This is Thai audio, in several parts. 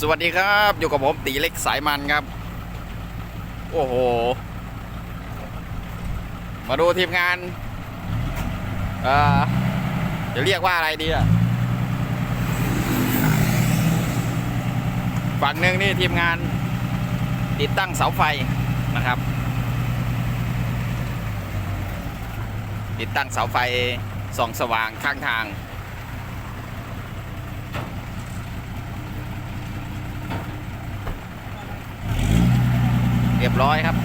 สวัสดีครับ อยู่กับผมตีเล็กสายมันครับ โอ้โห มาดูทีมงานเอ่อจะเรียกว่าอะไรดีอะฝั่งหนึ่งนี่ทีมงาน ติดตั้งเสาไฟนะครับ ติดตั้งเสาไฟส่องสว่างข้างทาง เรียบร้อยครับ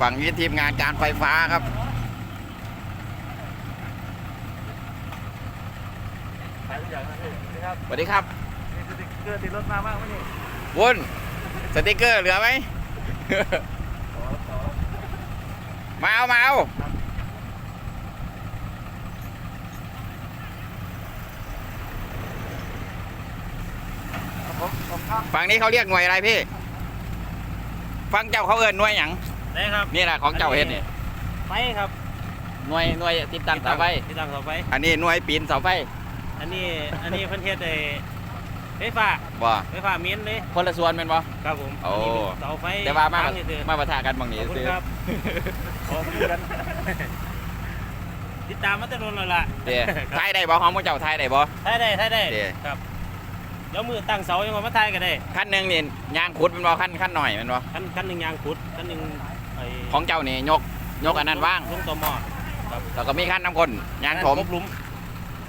ฝั่งนี้ทีมงานการไฟฟ้าครับขายทุกอย่างนะพี่นี่ครับสวัสดีครับสติ๊กเกอร์ติดรถมามากไหมนี่วุ้นสติกเกอร์เหลือไหม มาเอา มาเอา ผมผมครับ ฝั่งนี้เขาเรียกหน่วยอะไรพี่ ฟังเจ้าเขาเอินหน่วยหยังได้ครับนี่แหละของเจ้าเฮ็ดนี่ไฟครับหน่วยหน่วยติดตั้งเสาไฟติดตั้งเสาไฟอันนี้หน่วยปีนเสาไฟ อันนี้อันนี้เพิ่นเฮ็ดไอ้ไฟฟ้าบ่ไฟฟ้าเมียนเลยคนละส่วนเป็นบ่ครับผมโอ้นนี้เป็นเสาไฟแต่ว่ามาตั้งเฉยๆมาประทะกันบางขนี้อบคุณซื้อครับขอบคุณกันติดตามมาตั้งนานแล้วล่ะเดี๋ยวทายได้บ่ของพวกเจ้าทายได้บ่ถ่ายได้ถ่ายได้เดี๋ยวครับ เดี๋ยวมือตั้งเสายังไงมาถ่ายกันได้ขั้นหนึ่งนี่ยางขุดเป็นบ่ขั้นขั้นหน่อยเป็นบ่คันคันหนึ่งยางขุดคันหนึ่งไอ้ของเจ้านี่ยกยกอันนั้นว่างลงต่อหม้อครับแล้วก็มีขั้นน้ำคนยางถมครบหลุม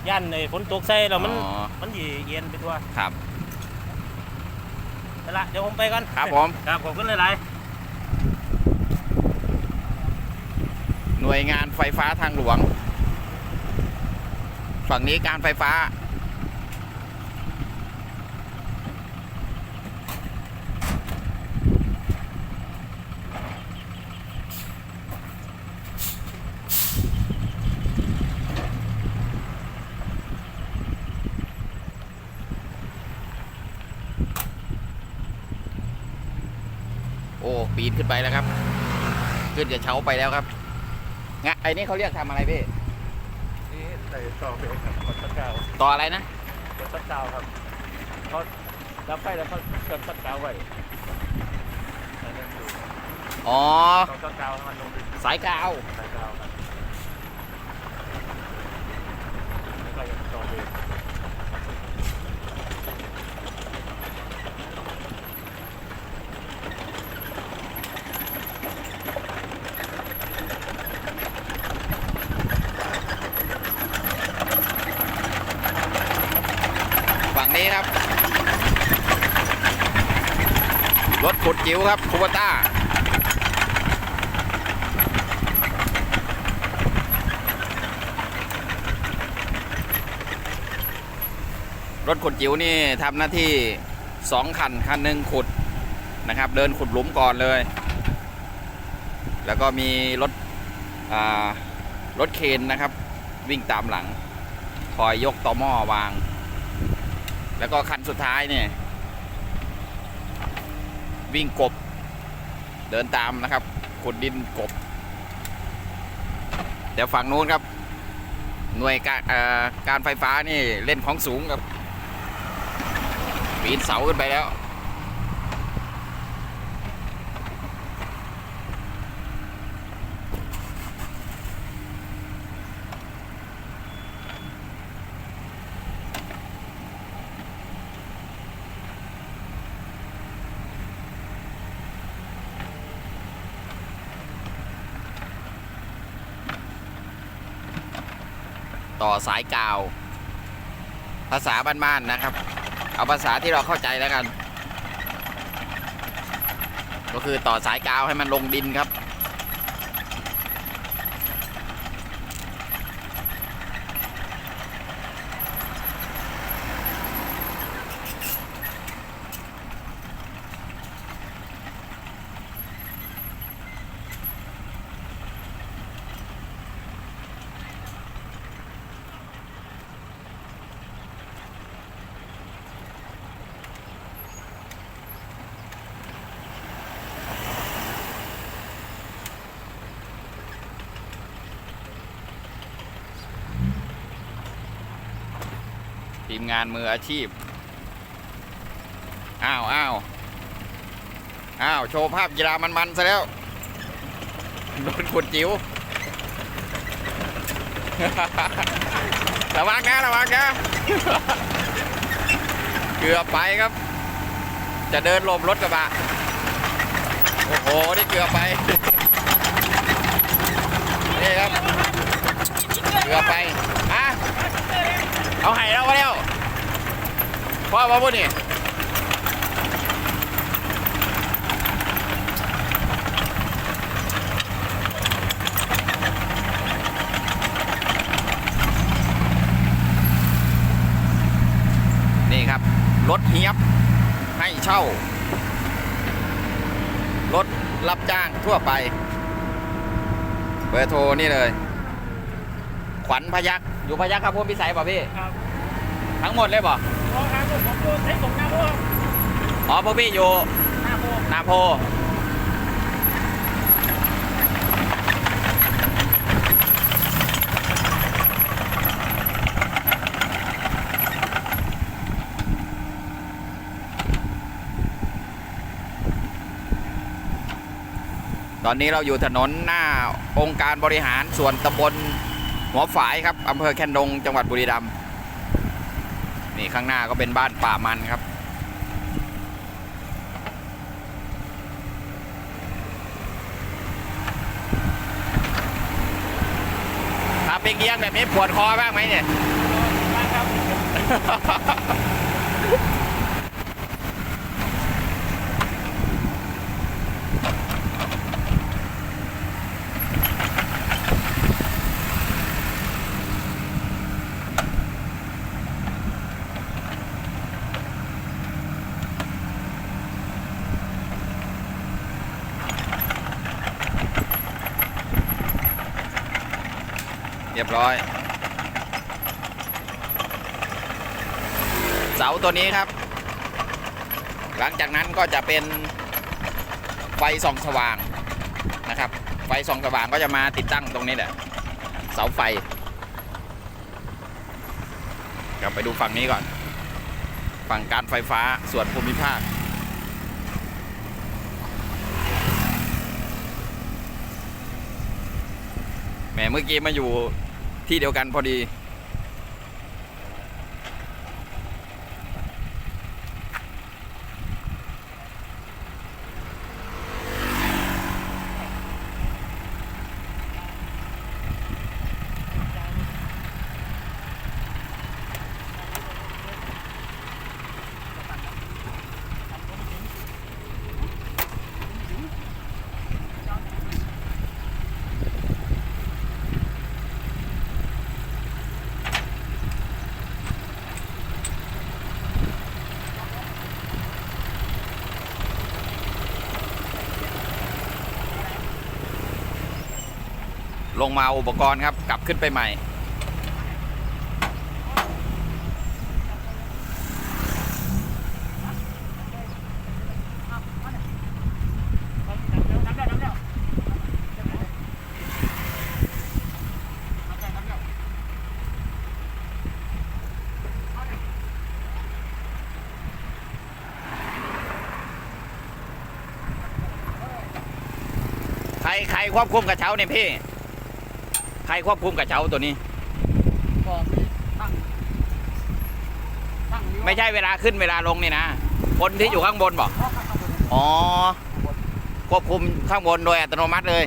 ย่านไอ้ฝนตกใส่แล้วมันอ๋อมันสิเย็นไปทั่วครับนั่นละเดี๋ยวผมไปก่อนครับผมครับขอบคุณหลายหน่วยงานไฟฟ้าทางหลวง ฝั่งนี้การไฟฟ้า อ้ปีนขึ้นไปแล้วครับ ขึ้นจะเช้าไปแล้วครับงะไอ้นี่เขาเรียกทำอะไรพี่ๆนี่ใส่ต่อไปครับกดชัดกาวต่ออะไรนะกดชัดกาวครับเขารับไฟแล้วเขาเกิดชัดกาวไว้ใส่เรื่องอยู่อ๋อต้องชัดกาวให้มันลงดินสายกาวใส่กาวครับแล้วก็ยังต่อเบรก ฝั่งนี้ครับ รถขุด จิ๋วครับคูบต้ารถขุดจิ๋วนี่ทำหน้าที่สองคันคันหนึ่งขุดนะครับ เดินขุดหลุมก่อนเลย แล้วก็มีรถรถเคนนะครับ วิ่งตามหลัง คอยยกต่อหม้อวาง แล้วก็คันสุดท้ายเนี่ย วิ่งกบ เดินตามนะครับขุดดินกบ เดี๋ยวฝั่งนู้นครับ หน่วยการการไฟฟ้านี่เล่นของสูงครับปีนเสาขึ้นไปแล้ว ต่อสายกาว ภาษาบ้านๆนะครับ เอาภาษาที่เราเข้าใจแล้วกัน ก็คือต่อสายกาวให้มันลงดินครับ มงานมืออาชีพ อ้าวอ้าวอ้าว โชว์ภาพกีฬามันๆซะแล้ว โดนขุดจิ๋ว ระวังนะระวังนะเกือบไปครับ จะเดินหลบรถกระบะ โอ้โห นี่เกือบไป นี่ครับ เกือบไปอะเอาไห้เราไปแล้ว พ่อมาพูดนี่นี่ครับ รถเฮียบให้เช่า รถรับจ้างทั่วไป เบอร์โทรนี่เลย ขวัญพยักอยู่พยักครับพมพิสัยป่ะพี่ ครับ ทั้งหมดเลยป่ะพอครับ ผมผมดูใช้ส่งหน้าโบอ๋อพวกพี่อยู่หน้าโบนาโพตอนนี้เราอยู่ถนนหน้าองค์การบริหารส่วนตำบลหัวฝายครับอำเภอแคนดงจังหวัดบุรีรัมย์ นี่ข้างหน้าก็เป็นบ้านป่ามันครับขับเอียงแบบนี้ปวดคอบ้างไหมเนี่ยมาครับ เรียบร้อย เสาตัวนี้ครับ หลังจากนั้นก็จะเป็นไฟส่องสว่างนะครับ ไฟส่องสว่างก็จะมาติดตั้งตรงนี้แหละเสาไฟกลับไปดูฝั่งนี้ก่อน ฝั่งการไฟฟ้าส่วนภูมิภาคแหมเมื่อกี้มาอยู่ ที่เดียวกันพอดี ลงมาอุปกรณ์ครับ กลับขึ้นไปใหม่ ใคร ใครควบคุมกระเช้าเนี่ยพี่ ใครควบคุมกระเช้าตัวนี้ก็มีตั้งตั้งไม่ใช่เวลาขึ้นเวลาลงนี่นะ คนที่อยู่ข้างบนบอกอ๋อ ควบคุมข้างบนโดยอัตโนมัติเลย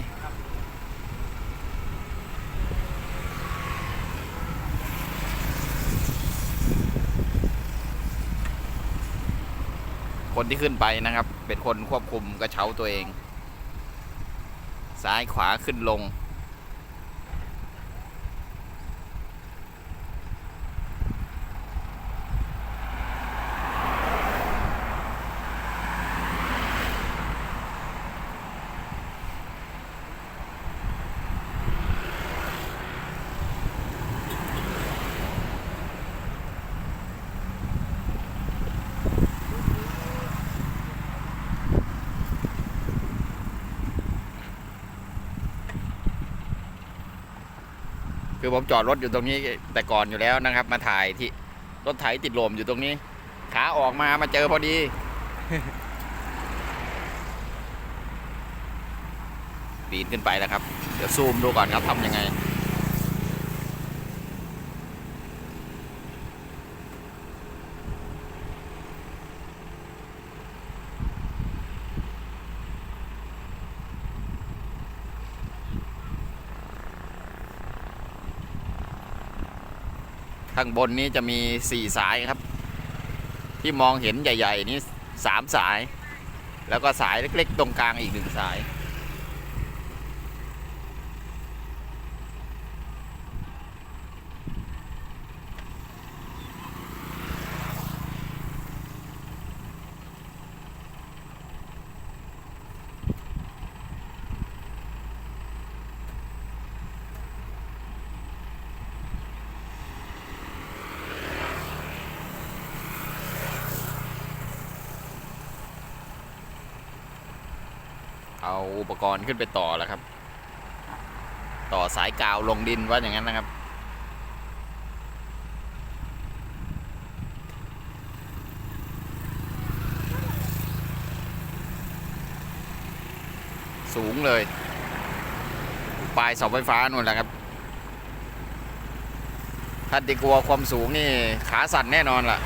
คนที่ขึ้นไปนะครับ เป็นคนควบคุมกระเช้าตัวเอง ซ้ายขวาขึ้นลง คือผมจอดรถอยู่ตรงนี้แต่ก่อนอยู่แล้วนะครับ มาถ่ายที่รถไถติดลมอยู่ตรงนี้ ขาออกมามาเจอพอดีปีนขึ้นไปแล้วครับ เดี๋ยวซูมดูก่อนครับทำยังไง ข้างบนนี้จะมีสี่สายครับ ที่มองเห็นใหญ่ ๆ นี้สามสาย แล้วก็สายเล็ก ๆ ตรงกลางอีกหนึ่งสาย เอาอุปกรณ์ขึ้นไปต่อแล้วครับ ต่อสายกาวลงดินว่าอย่างนั้นนะครับ สูงเลย ปลายเสาไฟฟ้านู่นแหละครับถ้าติกลัวความสูงนี่ขาสั่นแน่นอนล่ะ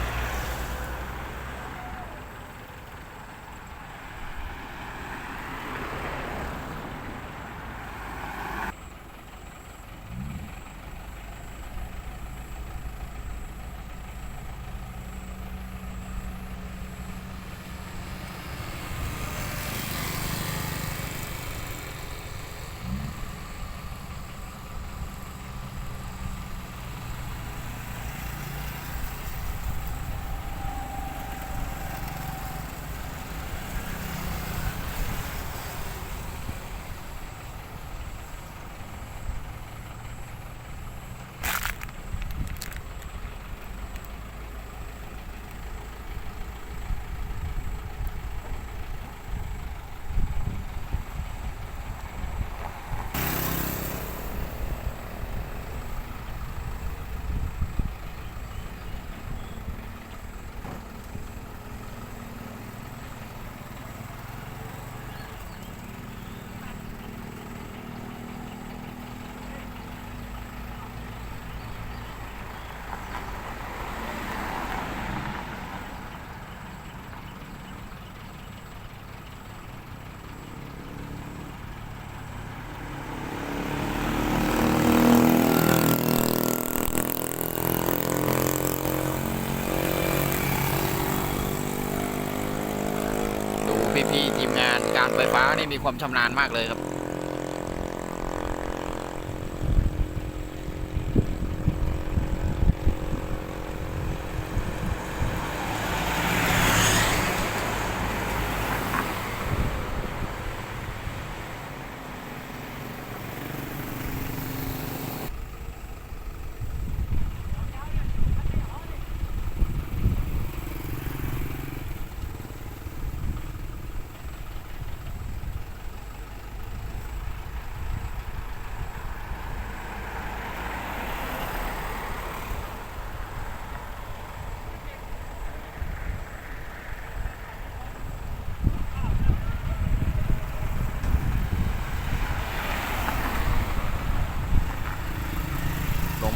ดู พี่ๆทีมงานการไฟฟ้านี่มีความชำนาญมากเลยครับ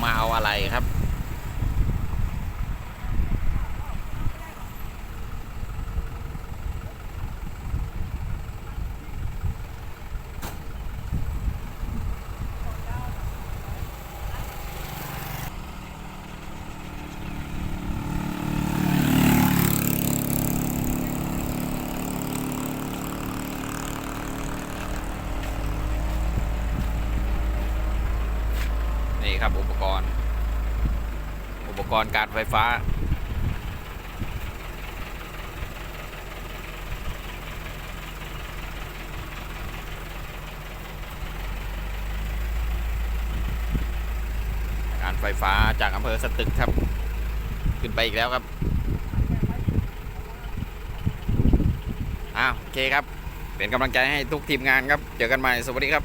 มาเอาอะไรครับ นี่ ครับ อุปกรณ์ อุปกรณ์การไฟฟ้า การไฟฟ้าจากอำเภอสตึกครับ ขึ้นไปอีกแล้วครับอ้าวโอเคครับ เป็นกำลังใจให้ทุกทีมงานครับ เจอกันใหม่ สวัสดีครับ